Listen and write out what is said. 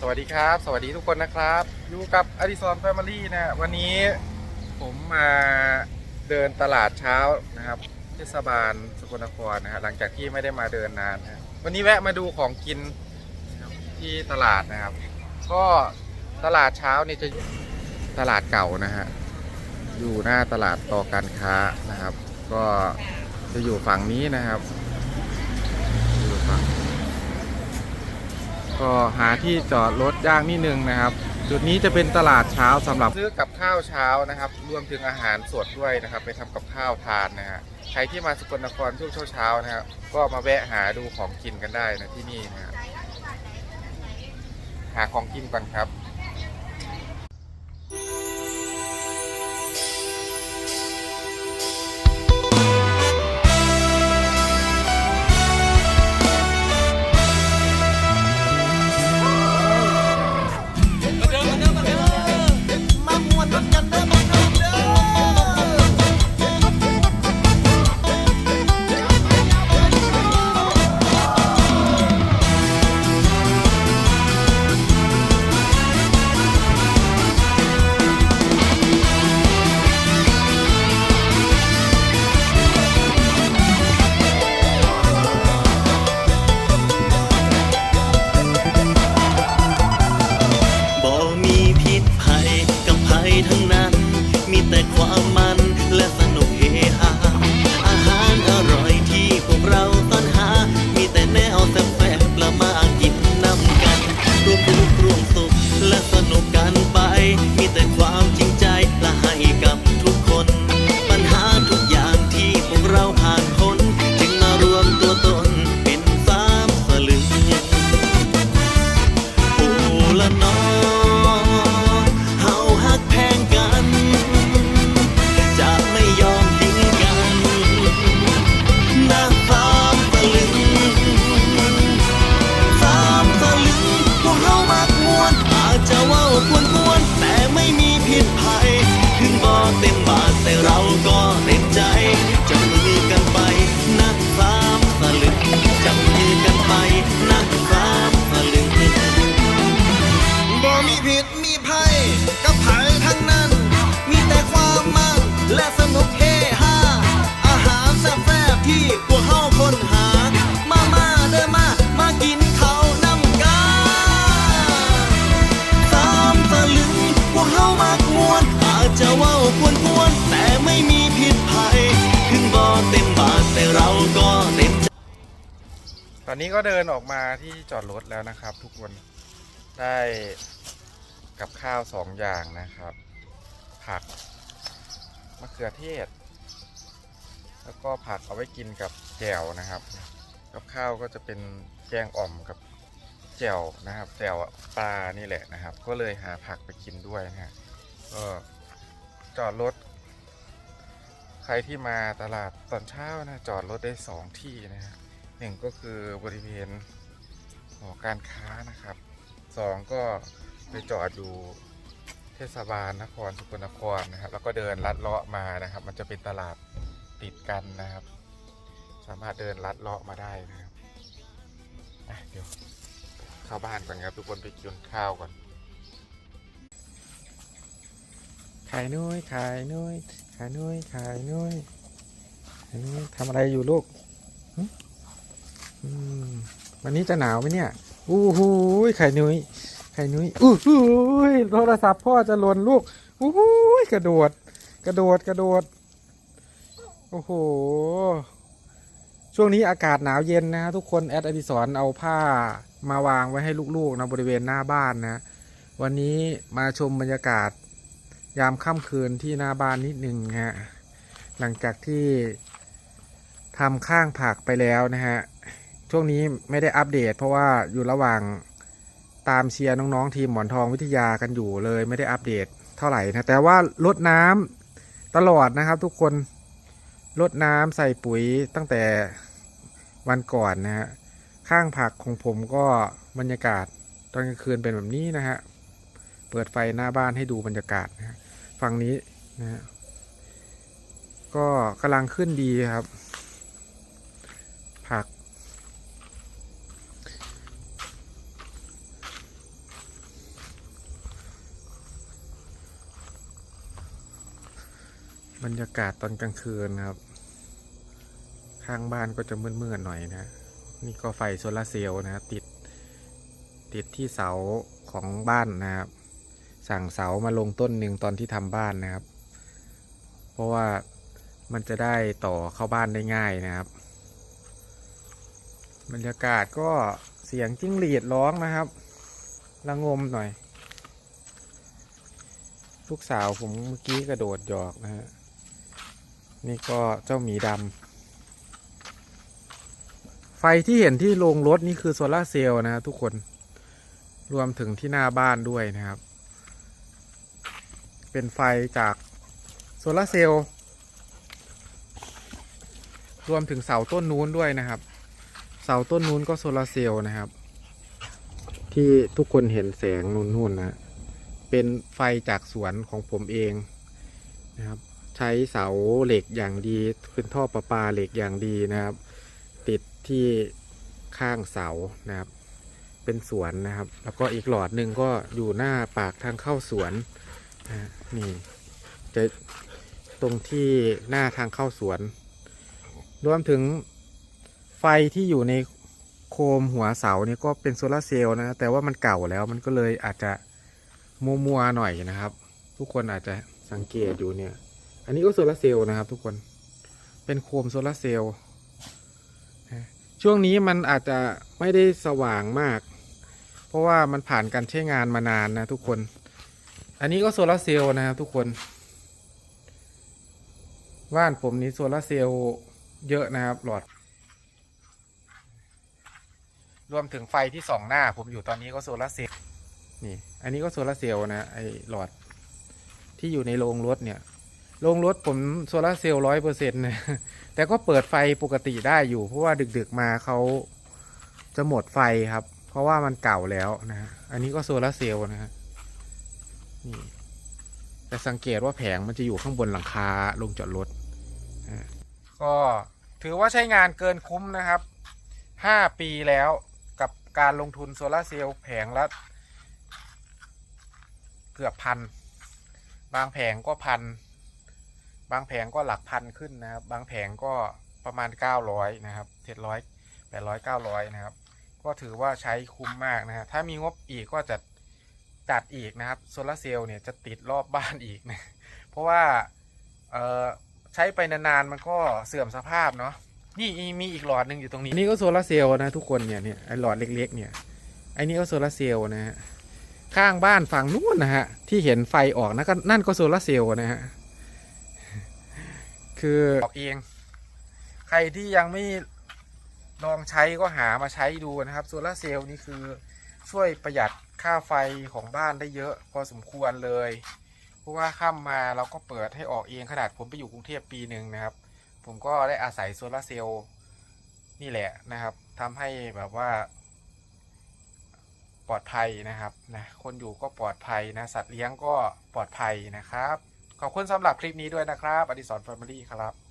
สวัสดีครับ สวัสดีทุกคนนะครับ อยู่กับอดิสรแฟมิลี่นะวันนี้ผมมาเดินตลาดเช้านะครับเทศบาลสกลนครนะฮะหลังจากที่ไม่ได้มาเดินนานนะวันนี้แวะมาดูของกินที่ตลาดนะครับ ก็ตลาดเช้านี่จะตลาดเก่านะฮะอยู่หน้าตลาดต่อการค้านะครับ ก็จะอยู่ฝั่งนี้นะครับอยู่ฝั่ง ก็หาที่จอดรถยากนิดนึงนะครับ จุดนี้จะเป็นตลาดเช้าสำหรับซื้อกับข้าวเช้านะครับ รวมถึงอาหารสดด้วยนะครับ ไปทำกับข้าวทานนะฮะใครที่มาสกลนครช่วงเช้าๆนะครับก็มาแวะหาดูของกินกันได้นะที่นี่นะหาของกินก่อนครับ ตอนนี้ก็เดินออกมาที่จอดรถแล้วนะครับ ทุกคนได้กับข้าวสองอย่างนะครับ ผักมะเขือเทศ แล้วก็ผักเอาไว้กินกับแจ่วนะครับ กับข้าวก็จะเป็นแกงอ่อมกับแจ่วนะครับแจ่วปลานี่แหละนะครับ ก็เลยหาผักไปกินด้วยนะฮะก็จอดรถใครที่มาตลาดตอนเช้านะจอดรถได้สองที่นะฮะ หนึ่งก็คือบริเวณหอการค้านะครับสองก็ไปจอดอยู่เทศบาลนครสกลนครนะครับ แล้วก็เดินลัดเลาะมานะครับ มันจะเป็นตลาดติดกันนะครับ สามารถเดินลัดเลาะมาได้นะครับเดี๋ยวเข้าบ้านก่อนครับ ทุกคนไปกินข้าวก่อนขายนุ้ยขายนุ้ยขายนุ้ยขายนุ้ยขายนุ้ยทำอะไรอยู่ลูก วันนี้จะหนาวไหมเนี่ย อู้หูยไข่นุ้ย ไข่นุ้ย อู้หูยโทรศัพท์พ่อจะหล่นลูก อู้หูยกระโดด กระโดด กระโดด โอ้โห ช่วงนี้อากาศหนาวเย็นนะฮะทุกคน แอดอดิสรเอาผ้ามาวางไว้ให้ลูกๆนะบริเวณหน้าบ้านนะ วันนี้มาชมบรรยากาศ ยามค่ำคืนที่หน้าบ้านนิดหนึ่งฮะ หลังจากที่ทำข้างผักไปแล้วนะฮะ ช่วงนี้ไม่ได้อัปเดต เพราะว่าอยู่ระหว่างตามเชียร์น้องๆทีมหมอนทองวิทยากันอยู่เลยไม่ได้อัปเดตเท่าไหร่นะแต่ว่าลดน้ำตลอดนะครับ ทุกคนลดน้ำใส่ปุ๋ยตั้งแต่วันก่อนนะฮะข้างผักของผมก็บรรยากาศตอนกลางคืนเป็นแบบนี้นะฮะเปิดไฟหน้าบ้านให้ดูบรรยากาศนะฝั่งนี้นะฮะก็กำลังขึ้นดีครับ ผัก บรรยากาศตอนกลางคืนครับ ข้างบ้านก็จะมืดๆหน่อยนะ นี่ก็ไฟโซลาร์เซลล์นะติด ติดที่เสาของบ้านนะครับ สั่งเสามาลงต้นหนึ่งตอนที่ทำบ้านนะครับ เพราะว่ามันจะได้ต่อเข้าบ้านได้ง่ายนะครับ บรรยากาศก็เสียงจิ้งหรีดร้องนะครับระงมหน่อย ลูกสาวผมเมื่อกี้กระโดดหยอกนะฮะ นี่ก็เจ้าหมีดำไฟที่เห็นที่โรงรถนี่คือโซลาร์เซลล์นะทุกคนรวมถึงที่หน้าบ้านด้วยนะครับ เป็นไฟจากโซลาร์เซลล์รวมถึงเสาต้นนู้นด้วยนะครับ เสาต้นนู้นก็โซลาร์เซลล์นะครับ ที่ทุกคนเห็นแสงนู่นๆนะเป็นไฟจากสวนของผมเองนะครับ ใช้เสาเหล็กอย่างดีเป็นท่อประปาเหล็กอย่างดีนะครับ ติดที่ข้างเสานะครับ เป็นสวนนะครับ แล้วก็อีกหลอดหนึ่งก็อยู่หน้าปากทางเข้าสวนนะนี่จะตรงที่หน้าทางเข้าสวน รวมถึงไฟที่อยู่ในโคมหัวเสาเนี่ยก็เป็นโซลาเซลล์นะแต่ว่ามันเก่าแล้วมันก็เลยอาจจะมัวๆหน่อยนะครับ ทุกคนอาจจะสังเกตอยู่เนี่ย อันนี้ก็โซลาร์เซลล์นะครับ ทุกคน เป็นโคมโซลาร์เซลล์ช่วงนี้มันอาจจะไม่ได้สว่างมาก เพราะว่ามันผ่านการใช้งานมานานนะทุกคน อันนี้ก็โซลาร์เซลล์นะครับทุกคน บ้านผมนี้โซลาร์เซลล์เยอะนะครับหลอด รวมถึงไฟที่ส่องหน้าผมอยู่ตอนนี้ก็โซลาร์เซลล์นี่ อันนี้ก็โซลาร์เซลล์นะไอหลอดที่อยู่ในโรงรถเนี่ย โรงรถผมโซลาร์เซลล์ร้อยเปอร์เซ็นต์นะแต่ก็เปิดไฟปกติได้อยู่ เพราะว่าดึกๆมาเขาจะหมดไฟครับ เพราะว่ามันเก่าแล้วนะฮะอันนี้ก็โซลาร์เซลล์นะฮะนี่แต่สังเกตว่าแผงมันจะอยู่ข้างบนหลังคาลงจอดรถก็ถือว่าใช้งานเกินคุ้มนะครับห้าปีแล้วกับการลงทุนโซลาร์เซลล์แผงละเกือบพัน บางแผงก็พัน บางแผงก็หลักพันขึ้นนะครับ บางแผงก็ประมาณ 900 นะครับ700 800 900นะครับ ก็ถือว่าใช้คุ้มมากนะฮะถ้ามีงบอีกก็จะจัดอีกนะครับโซลาร์เซลล์เนี่ยจะติดรอบบ้านอีกนะ เพราะว่าเออใช้ไปนานๆมันก็เสื่อมสภาพเนาะนี่มีอีกหลอดหนึ่งอยู่ตรงนี้ นี่ก็โซลาร์เซลล์นะทุกคนเนี่ยเนี่ยไอหลอดเล็ก ๆ เนี่ยไอนี่ก็โซลาร์เซลล์นะฮะข้างบ้านฝั่งนู้นนะฮะที่เห็นไฟออกนะก็นั่นก็โซลาร์เซลล์นะฮะ คือออกเอง ใครที่ยังไม่ลองใช้ก็หามาใช้ดูนะครับโซลาร์เซลล์นี่คือช่วยประหยัดค่าไฟของบ้านได้เยอะพอสมควรเลย เพราะว่าข้ามมาเราก็เปิดให้ออกเองขนาดผมไปอยู่กรุงเทพปีหนึ่งนะครับ ผมก็ได้อาศัยโซลาร์เซลล์นี่แหละนะครับทำให้แบบว่า ปลอดภัยนะครับนะคนอยู่ก็ปลอดภัยนะ สัตว์เลี้ยงก็ปลอดภัยนะครับ ขอบคุณสำหรับคลิปนี้ด้วยนะครับอดิสรแฟมิลี่ครับ